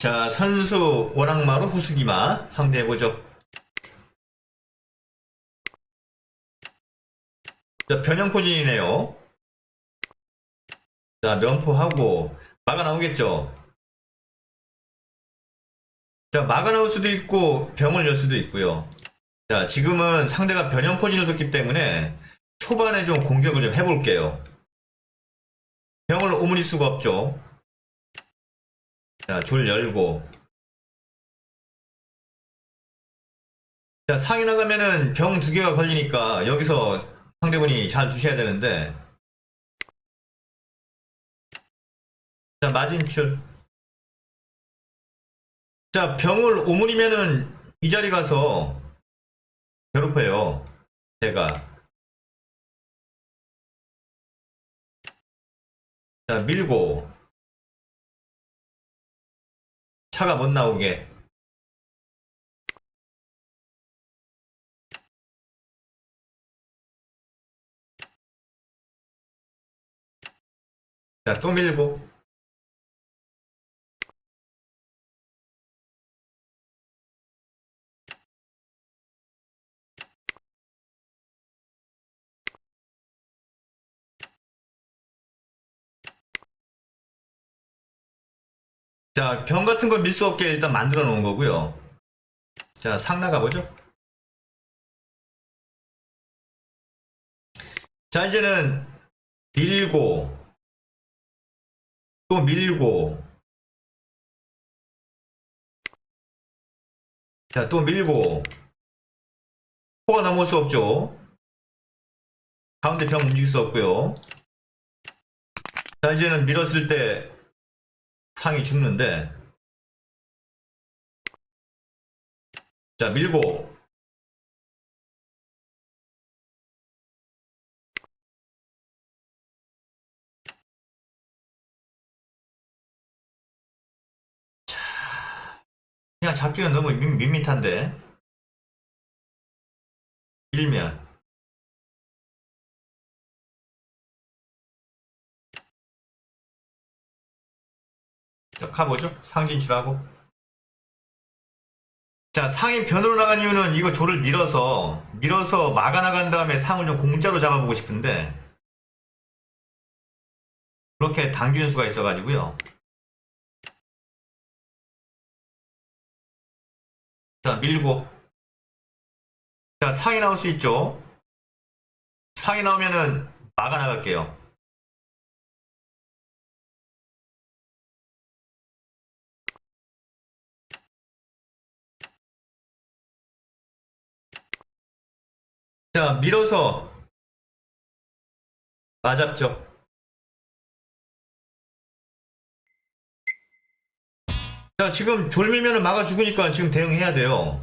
자, 선수 원악마로 후수기마 상대해보죠. 자, 변형 포진이네요. 자, 면포하고, 마가 나오겠죠? 자, 마가 나올 수도 있고, 병을 열 수도 있고요. 자, 지금은 상대가 변형 포진을 뒀기 때문에, 초반에 좀 공격을 좀 해볼게요. 병을 오므릴 수가 없죠. 자, 줄 열고. 자, 상이 나가면은 병 두 개가 걸리니까 여기서 상대분이 잘 두셔야 되는데. 자, 맞은줄. 자, 병을 오므리면은 이 자리 가서 괴롭혀요. 제가. 자, 밀고. 차가 못 나오게. 자, 또 밀고. 자, 병 같은 걸 밀 수 없게 일단 만들어 놓은 거고요. 자, 상 나가보죠. 자, 이제는 밀고, 또 밀고, 자, 또 밀고, 코가 넘을 수 없죠. 가운데 병 움직일 수 없고요. 자, 이제는 밀었을 때 상이 죽는데. 자 밀고. 자, 그냥 잡기는 너무 밋, 밋밋한데. 밀면 가보죠. 상 진출하고. 자, 상이 변으로 나간 이유는 이거 조를 밀어서, 밀어서 막아 나간 다음에 상을 좀 공짜로 잡아보고 싶은데, 그렇게 당기는 수가 있어가지고요. 자, 밀고. 자, 상이 나올 수 있죠? 상이 나오면은 막아 나갈게요. 자, 밀어서 맞았죠. 자, 지금 졸밀면은 막아 죽으니까 지금 대응해야 돼요.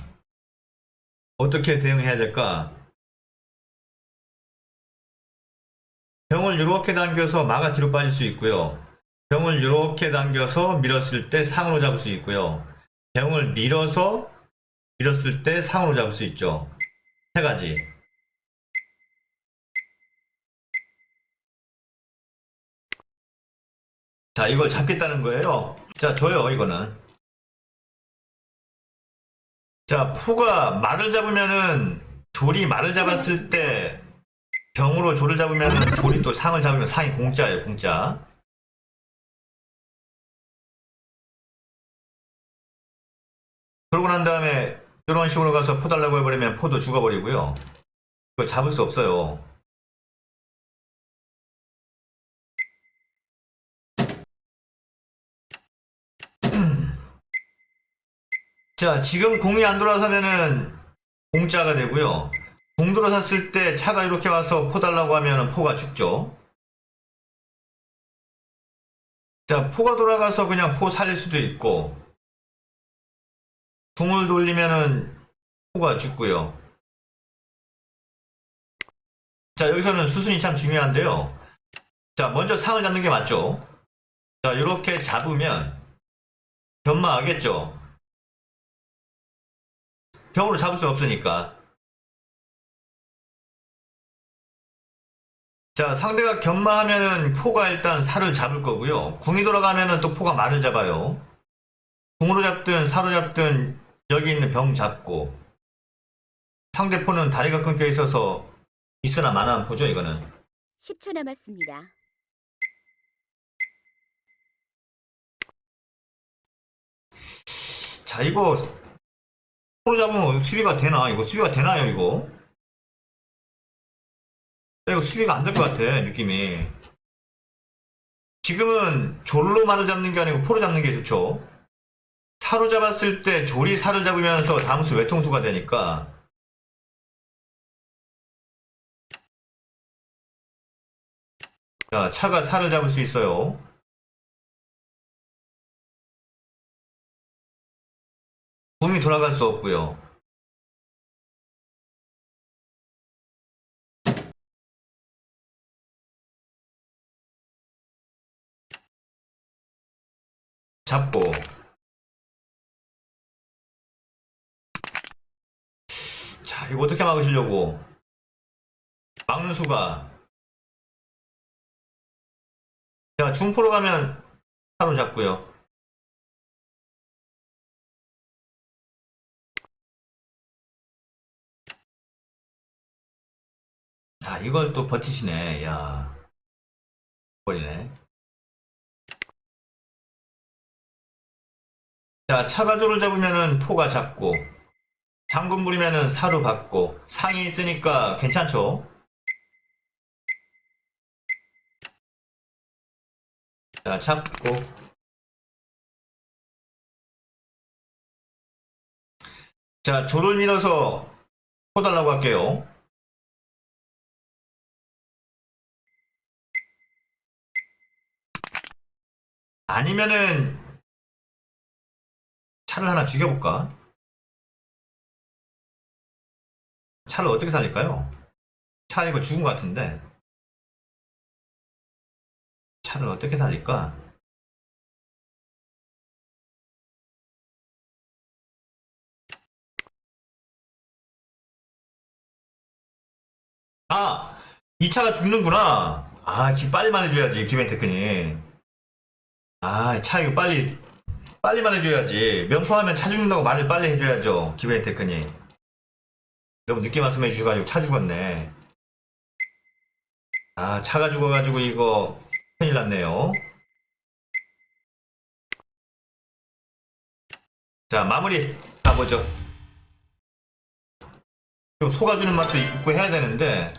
어떻게 대응해야 될까? 병을 이렇게 당겨서 막아 뒤로 빠질 수 있고요. 병을 이렇게 당겨서 밀었을 때 상으로 잡을 수 있고요. 병을 밀어서 밀었을 때 상으로 잡을 수 있죠. 세 가지. 자, 이걸 잡겠다는 거예요. 자, 줘요, 이거는. 자, 포가 말을 잡으면은, 조리 말을 잡았을 때, 병으로 조를 잡으면은, 조리 또 상을 잡으면 상이 공짜예요, 공짜. 그러고 난 다음에, 이런 식으로 가서 포 달라고 해버리면 포도 죽어버리고요. 그거 잡을 수 없어요. 자, 지금 공이 안 돌아서면은 공짜가 되고요. 공 돌아섰을 때 차가 이렇게 와서 포 달라고 하면은 포가 죽죠. 자, 포가 돌아가서 그냥 포 살릴 수도 있고, 궁을 돌리면은 포가 죽고요. 자, 여기서는 수순이 참 중요한데요. 자, 먼저 상을 잡는 게 맞죠. 자, 이렇게 잡으면 변마하겠죠. 병으로 잡을 수 없으니까. 자, 상대가 견마하면은 포가 일단 살을 잡을 거고요. 궁이 돌아가면은 또 포가 말을 잡아요. 궁으로 잡든 사로 잡든 여기 있는 병 잡고 상대폰은 다리가 끊겨 있어서 있으나 마나 보죠 이거는 10초 남았습니다. 자 이거 손으로 잡으면 수비가 되나? 이거 수비가 되나요 이거? 야, 이거 수비가 안 될 것 같아 느낌이. 지금은 졸로 말을 잡는 게 아니고 포로 잡는 게 좋죠. 사로 잡았을 때 조리 살을 잡으면서 다음 수 외통수가 되니까. 자 차가 살을 잡을 수 있어요 돌아갈 수 없고요. 잡고. 자 이거 어떻게 막으시려고? 막는 수가. 자 중포로 가면 사로 잡고요 자, 이걸 또 버티시네. 야. 버리네. 자, 차가조를 잡으면은 포가 잡고, 장군 부리면은 사루 받고, 상이 있으니까 괜찮죠? 자, 잡고. 자, 조를 밀어서 포 달라고 할게요. 아니면은 차를 하나 죽여볼까? 차를 어떻게 살릴까요? 차 이거 죽은 것 같은데 차를 어떻게 살릴까? 아! 이 차가 죽는구나! 아, 기 빨리 말해줘야지, 기벤테크니. 아, 차 이거 빨리 빨리 말해줘야지. 명포하면 차 죽는다고 말을 빨리 해줘야죠. 기베인 테크니. 너무 늦게 말씀해 주셔가지고 차 죽었네. 아, 차가 죽어가지고 이거 큰일 났네요. 자, 마무리 가보죠. 좀 속아주는 맛도 있고 해야 되는데